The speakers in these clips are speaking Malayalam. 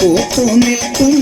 പൂത്തു നിൽക്കും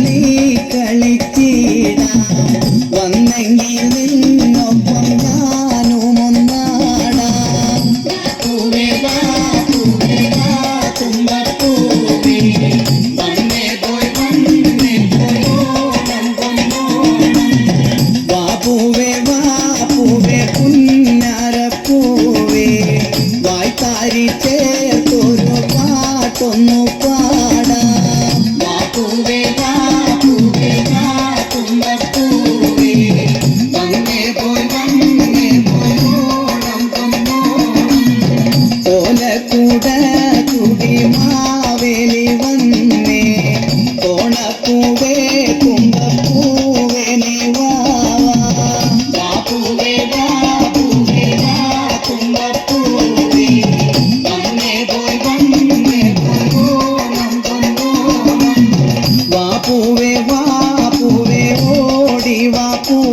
வந்தங்கியில்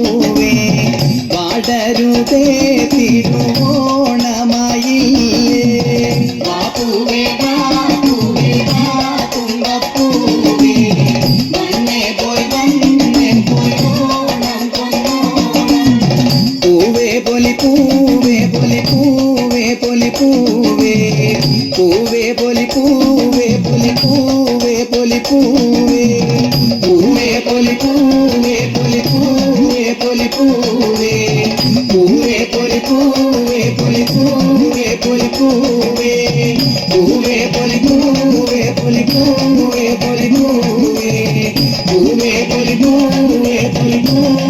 പൂവേ വാടരുതേ തിരുവോണമായി വാപ്പൂവേ വാപ്പൂവേ വാപ്പുമ്പൂവേ വന്നേ പോയി വന്നേ പോയി ഓണം കൊന്നോണം. പൂവേ പൊലി പൂവേ പൊലി പൂവേ പൊലി പൂവേ. പൂവേ പൊലി പൂവേ പൊലി പൂവേ പൊലി പൂവേ. പൂവേ പൊലി പൂവേ പൊലി പൂവേ. పొలి పూవే పూవే పొలి పూవే పొలి పూవే పొలి పూవే పూవే పొలి పూవే పొలి పూవే పొలి పూవే పూవే పొలి పూవే పొలి పూవే